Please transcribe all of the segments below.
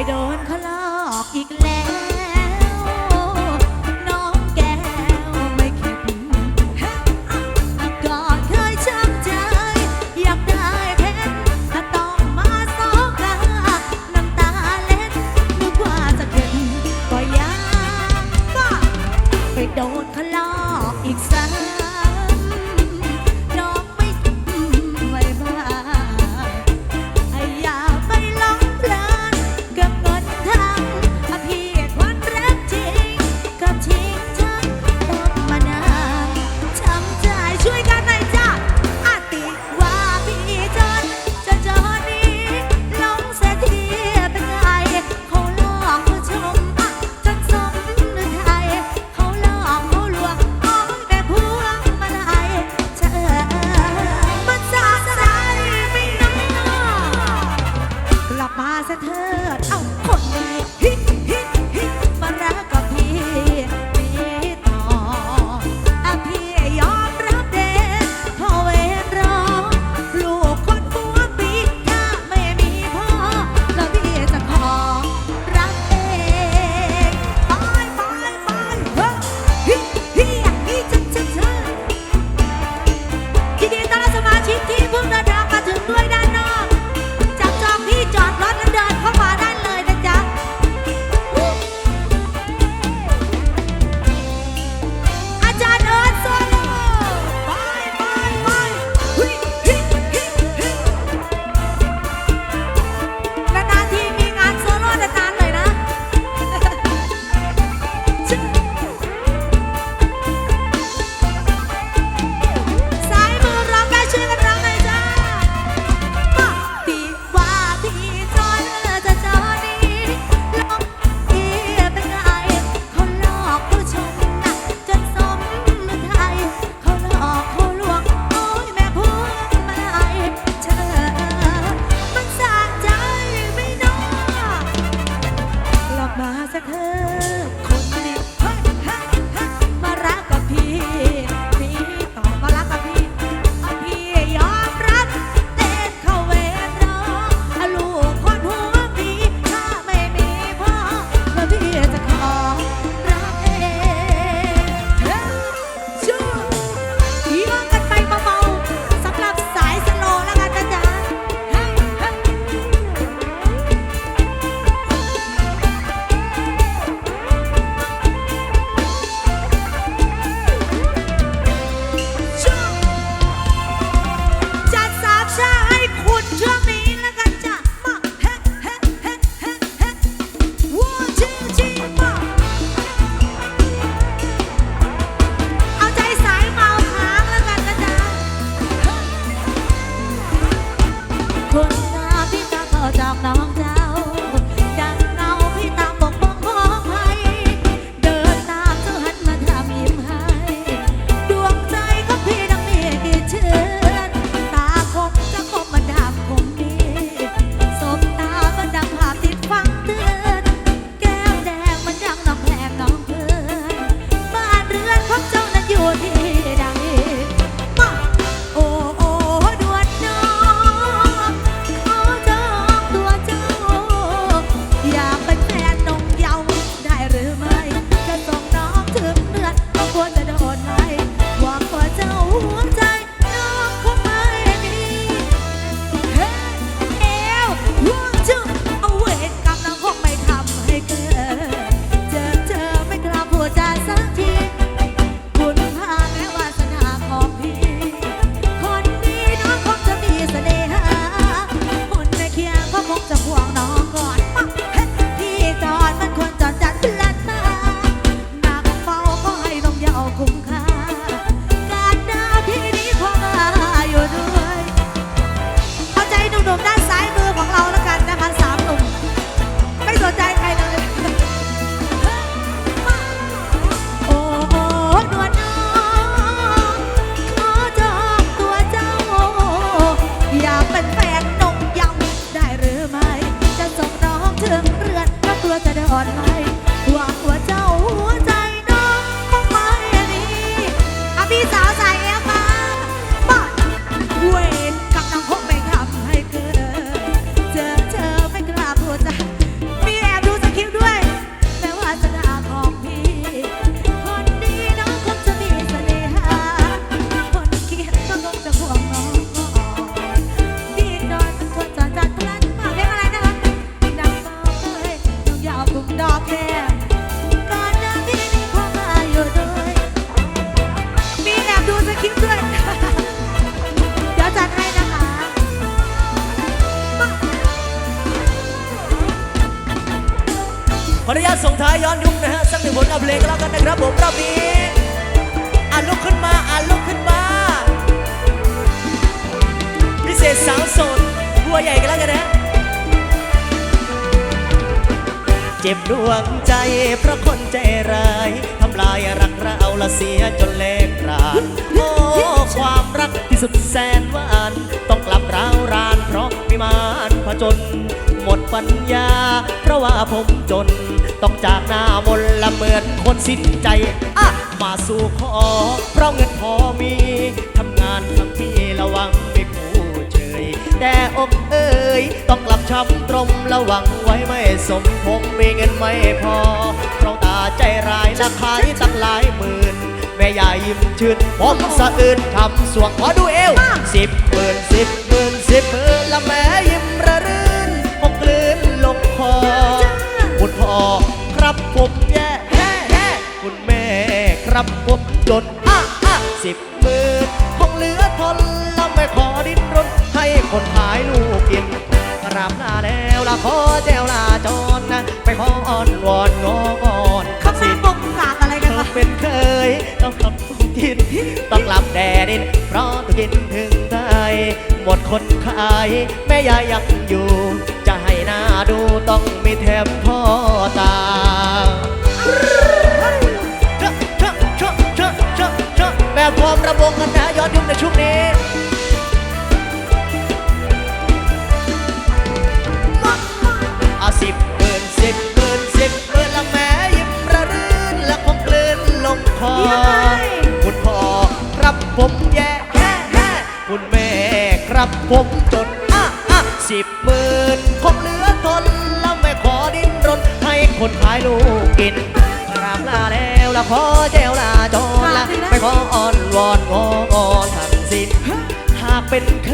ไปโดนเขางล้า จากน้องจ้า ละเสียจนเลกรานโอ้ความรักที่สุดแสนหวาน ต้องกลับร้าวรานเพราะวิมานผจญหมดปัญญา เพราะว่าผมจน ต้องจากหน้ามนละเหมือนคนสิ้นใจอะมาสู่ขอ เพราะเงินพอมีทำงานทั้งปี แต่อกเอ่ยต้องกลับช้ำตรมระวังไว้ไม่สมผมมีเงินไม่พอเพราะตาใจร้ายและขายตั้งหลายหมื่นแม่ยายยิ้มชื่นผมสะอื่นทำสวงขอดูเอวสิบหมื่นสิบหมื่นสิบหมื่นละแม่ยิ้มระรื่นคงกลืนลงคอคุณพ่อครับผมแย่แฮ่คุณแม่ครับผมจนอะอะสิบหมื่นคงเหลือทนแล้วไม่ขอดิน คนขายลูกกินกราบลาแล้วละขอแจวลาจรนะไปขออ้อนวอนงองอนข้างหน้าปงกากอะไรเธกันอวะเป็นเคยต้องกลับต้องกินต้องกลับแดดินเพราะต้องกินถึงไทยหมดคนขายแม่ยายยังอยู่ จะให้หน้าดูต้องมีแถมพ่อตาชะชะชะชะชะชะแบบพร้อมระวงกันนะย้อนยุคในช่วงนี้ คุณพ่อครับผมแย่แฮ่แฮ่คุณแม่ครับผมจนอะอะสิบหมื่นคงเหลือทนแล้วไม่ขอดิ้นรนให้คนขายลูกกินกราบลาแล้วละขอแจวลาจรละไม่ขออ้อนวอนงองอนทั้งสิ้นหากเป็นเค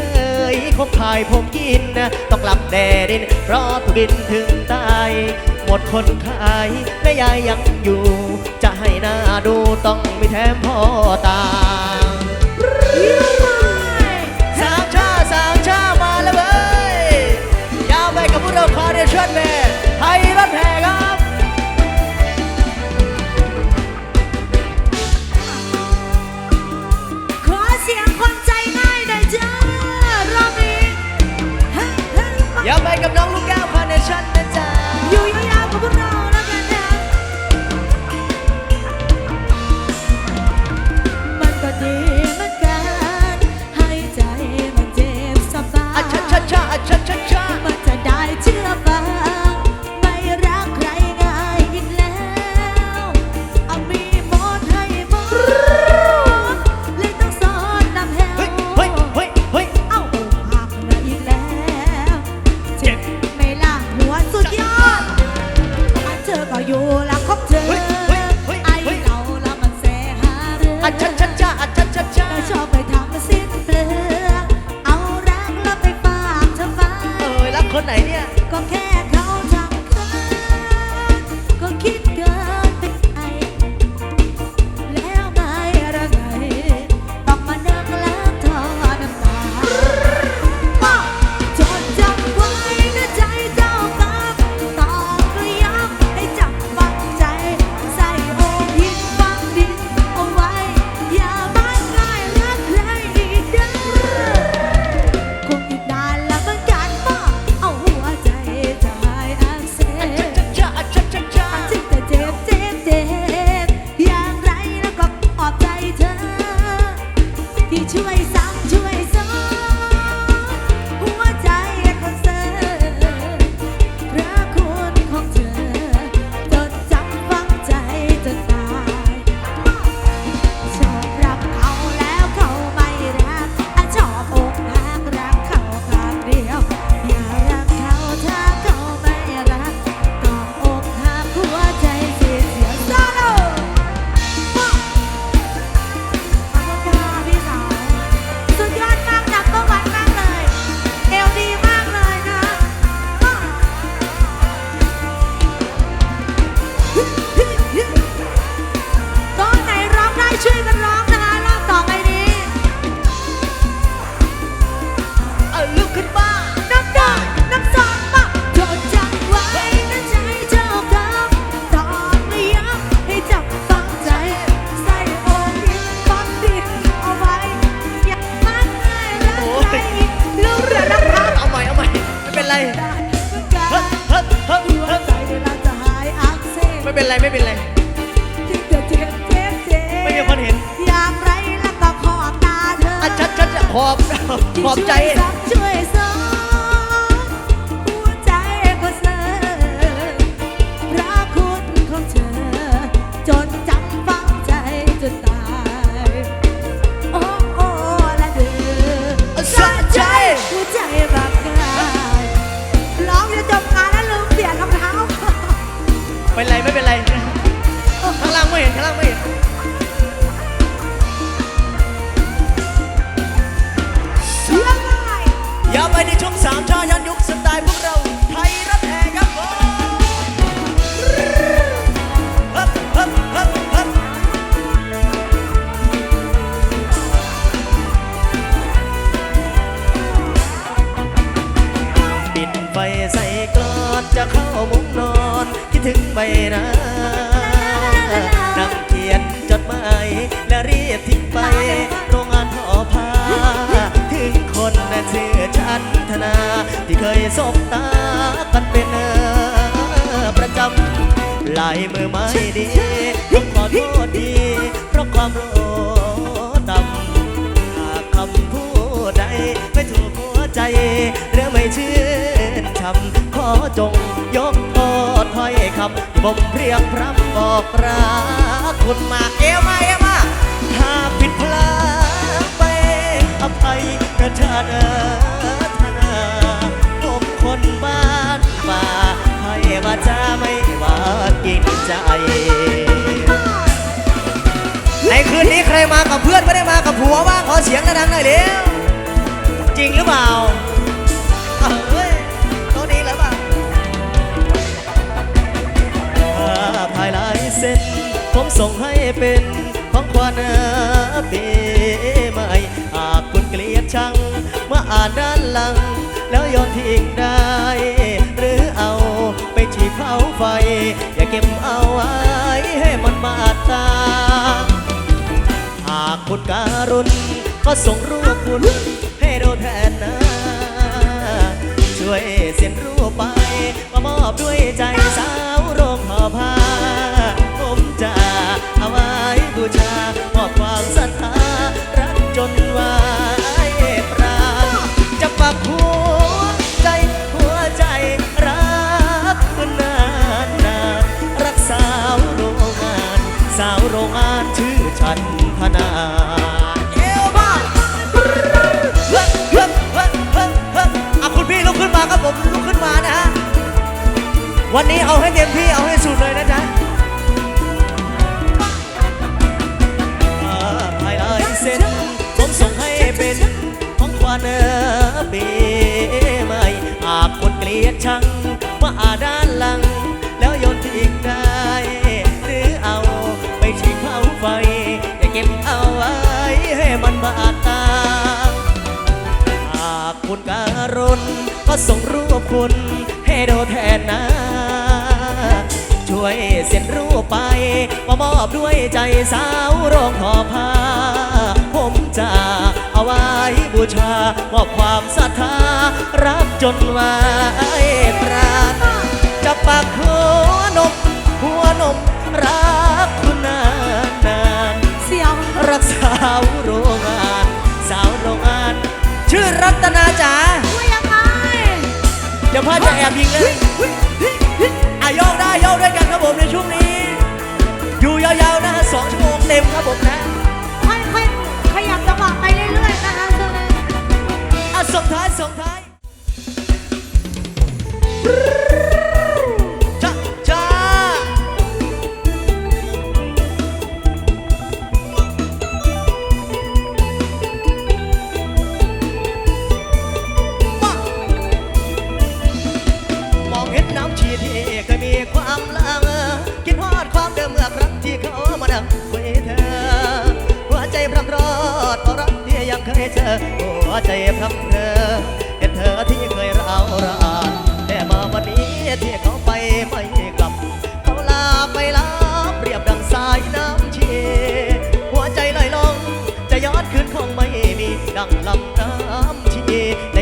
ยคงขายผมกินนะต้องกลับแดดิน เพราะถูกดินถึงตาย หมดคนขายแม่ยายยังอยู่ ให้หน้าดูต้องมีแถมพ่อตาสาวชาสาวชามาแล้วเว้ยยาวไปกับพวกเราคอเดชั่นแม่ไทยรัฐแห่ครับขอเสียงคนใจง่ายหน่อยจ้ารอบนี้ยาวไปกับน้อง เข้ามุ้งนอนคิดถึงใบหน้านังเขียนจดหมายและรีบทิ้งไปโรงงานทอผ้าถึงคนน่ะชื่อฉันธนา ที่เคยสบตากันเป็นประจำลายมือไม้ดีต้องขอโทษดี เพราะความโลต่ำหากคำพูดใดไม่ถูกหัวใจหรือไม่ชื่นชำ จง ยกโทษถ้อยคำที่มเรียงพรำบอกรักคุณมาเอวมาเอวมาหากผิดพลาดไปอภัยกระชาเอธนาผมคนบ้านป่าให้ว่าจะไม่ว่ากินใจในคืนนี้ใครมากับเพื่อนไม่ได้มากับผัวบ้างขอเสียงดังๆหน่อยเร็วจริงหรือเปล่า เส้นผมส่งให้เป็นของขวัญปีใหม่หากคุณเกลียดชังเมื่ออ่านด้านหลัง แล้วโยนทิ้งได้ หรือเอาไปฉีดเผาไฟ อย่าเก็บเอาไว้ให้มันบาตา หากคุณการุณก็ส่งรูปคุณให้ดูแทนนะช่วยเซ็นรูปไป มามอบด้วยใจสาวโรงหอผ้าาไว้บูชามอบความศรัทธารักจนวายปราณจะปักหัวใจหัวใจรักคุณนานนานรักสาวโรงงาน สาวโรงงานชื่อฉันธนาเอวมาเฮ้ยเฮ้ยเฮ้ยเฮ้ยเฮ้ยอะคุณพี่ลุกขึ้นมาครับผมลุกขึ้นมานะฮะวันนี้เอาให้เต็มที่เอาให้สุดเลยนะจ๊ะ เป็นของขวัญปีใหม่หากคนเกลียดชังว่าอาด้านหลัง แล้วโยนทิ้งได้ หรือเอาไปฉีดเผาไฟ อย่าเก็บเอาไว้ให้มันบาดตา หากคุณการุณก็ส่งรูปคุณให้โดแทนนะช่วยเซ็นรูปไปมามอบด้วยใจสาวโรงทอผ้าผมจะเอา บูชามอบความศรัทธารักจนวายปราณจะปักหัวนม หัวนมรักคุณนานนานๆเสียวรักสาวโรงงาน สาวโรงงาน ชื่อรัตนาจ๋าว่ายังไงเดี๋ยวพ่อจะแอบยิงเลยอะโยกได้โยกด้วยกันครับผมในช่วงนี้ อยู่ยาวๆนะฮะสองชั่วโมงเต็มครับผมนะ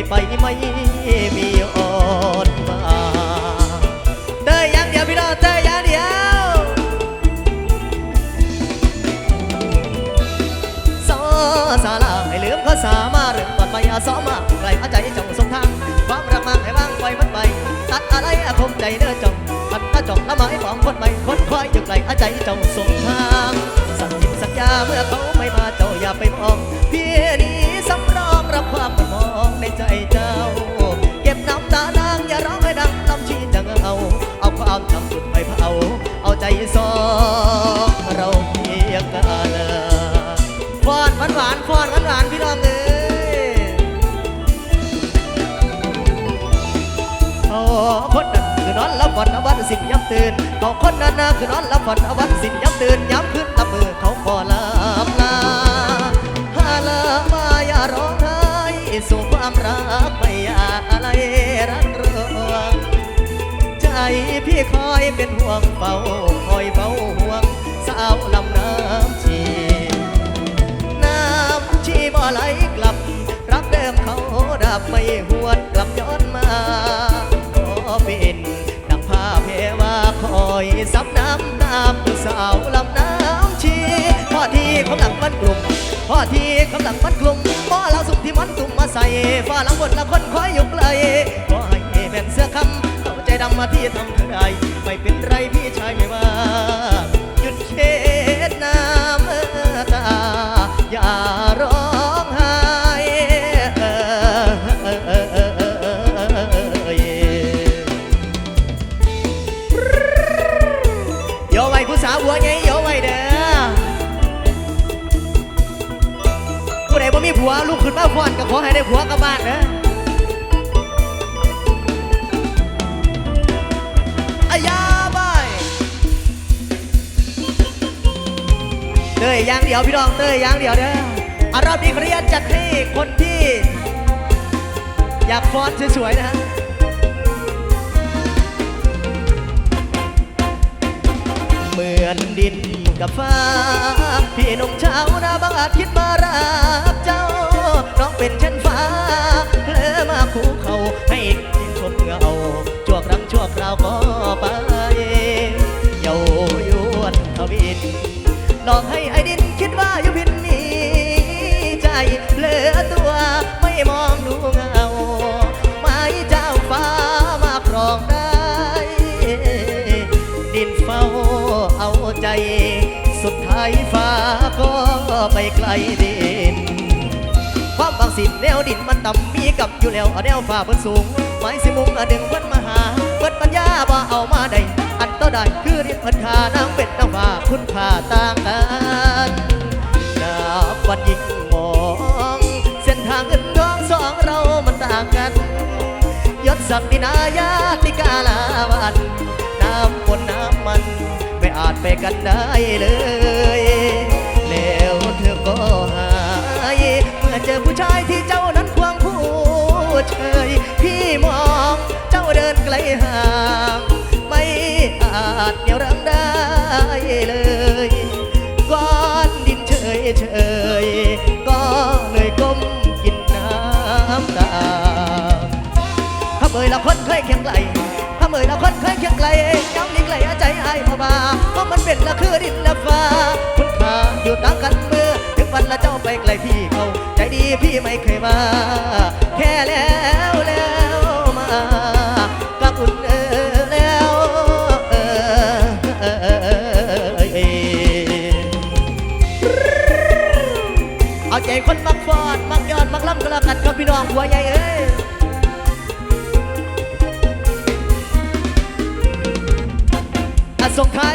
ไปไม่มีอ่อนมาเต้ยอยังเดียวพี่น้องเต้ยอยังเดียวซอสาลาให้ลือมข้าสามาเรื่องก่อนไปอาสอมาไกลอาใจจ้าสงทางความรักมากให้ว่างปล่อยมันไป ตัดอะไรอาคมใจเด้อจ้าพันตาจงละไม้ของคนใหม่คนคอยอยู่ไกลอาใจจ้าสงทางสัญญิงสัญญาเมื่อเขาไม่มาเจ้าอย่าไปมองเพี่นี้ ในใจเจ้า เก็บน้ำตานางอย่าร้องให้ดังลำชีจังเอา เอาความจำจุดไปเผา เอาใจสองเราเพียงกันฟอนหวานหวานฟอนหวานหวานพี่น้องเอ้ยโอ้คนนั้นคือนอนรับฝันอวันสิ้นย้ำตื่นก็คนนั้นคือนอนรับฝันอวันสิ้นย้ำตื่นย้ำขึ้นนับมือเขาขอลา สู่ความรักไม่อากอะไรรักเรื่องใจพี่คอยเป็นห่วงเฝ้าคอยเฝ้าห่วงสาวลำน้ำชี น้ำชีบ่ไหลกลับ รักเดิมเขาดับไม่หวนกลับย้อนมาขอเป็นดังผ้าเพว่าคอยซับน้ำตามผู้สาวลำน้ำชีพ่อที่กำลังมันกลุ่มพ่อที่กำลังมัน ตุ่มมาใส่ฟ้าหลังบนละคนคอยอยู่ไกลขอให้เป็นเสื้อคำเข้าใจดำมาที่ทำเธอได้ไม่เป็นไรพี่ชายไม่ว่า ขอนก็ขอให้ได้ผัวกลับบ้านเด้ออายาบายเต้ยย่างเดียวพี่น้องเต้ยย่างเดียวเด้ออารอบนี้ขออนุญาตจัดให้คนที่ อยากฟ้อนสวยๆนะฮะเหมือนดินกับฟ้าพี่นุ่มชาวนาบางอาจคิดมารัก เป็นเช่นฟ้าเพลอมาคู่เขาให้ดินชมเงาชั่วครั้งชั่วคราวก็ไปเยาวยวนทวินลอกให้ไอ้ดินคิดว่าอยู่พินมีใจเหลือตัวไม่มองดูเงาไม้เจ้าฟ้ามาครองได้ ดินเฝ้าเอาใจ สุดท้ายฟ้าก็ไปไกลดิน สินแนวดินมันต่ำมีกับอยู่แล้วเอาแนวฟ้าบนสูงไม้สิมุงอะดึงเพิ่นมาหาเพิ่นปัญญาว่าเอามาได้อันต่อได้คือเรียนเพิ่นคานางเป็ดนางฟ้าคุณค่าต่างกันนับวันยิ่งมองเส้นทางเงินทองสองเรามันต่างกันยศศักดินายาติกาลาวันน้ำฝนน้ำมันไม่อาจไปกันได้เลยแล้วเธอก็หา เจอผู้ชายที่เจ้านั้นควงผู้เชยพี่มองเจ้าเดินไกลห่าง ไม่อาจเหนี่ยวรั้งได้เลยก้อนดินเฉยเฉยก็เลยก้มกินน้ำตาถ้าเมื่อละคนเคยเคียงไกลถ้าเมื่อละคนเคยเคียงไกลย้ำยิ่งไกลใจอายพอบาเพราะมันเป็นละคือดินละฟ้าคุณค่าอยู่ต่างกันเมื่อ วันละเจ้าไปไกลพี่เขาใจดีพี่ไม่เคยมา แค่แล้วแล้วมากับอุ่นเออแล้วเออเออเออเออเออเอาใจคนมักฟอนมักยอดมักล่ำก็แล้วกันครับพี่น้องหัวใหญ่เอ้ยอะส่งใคร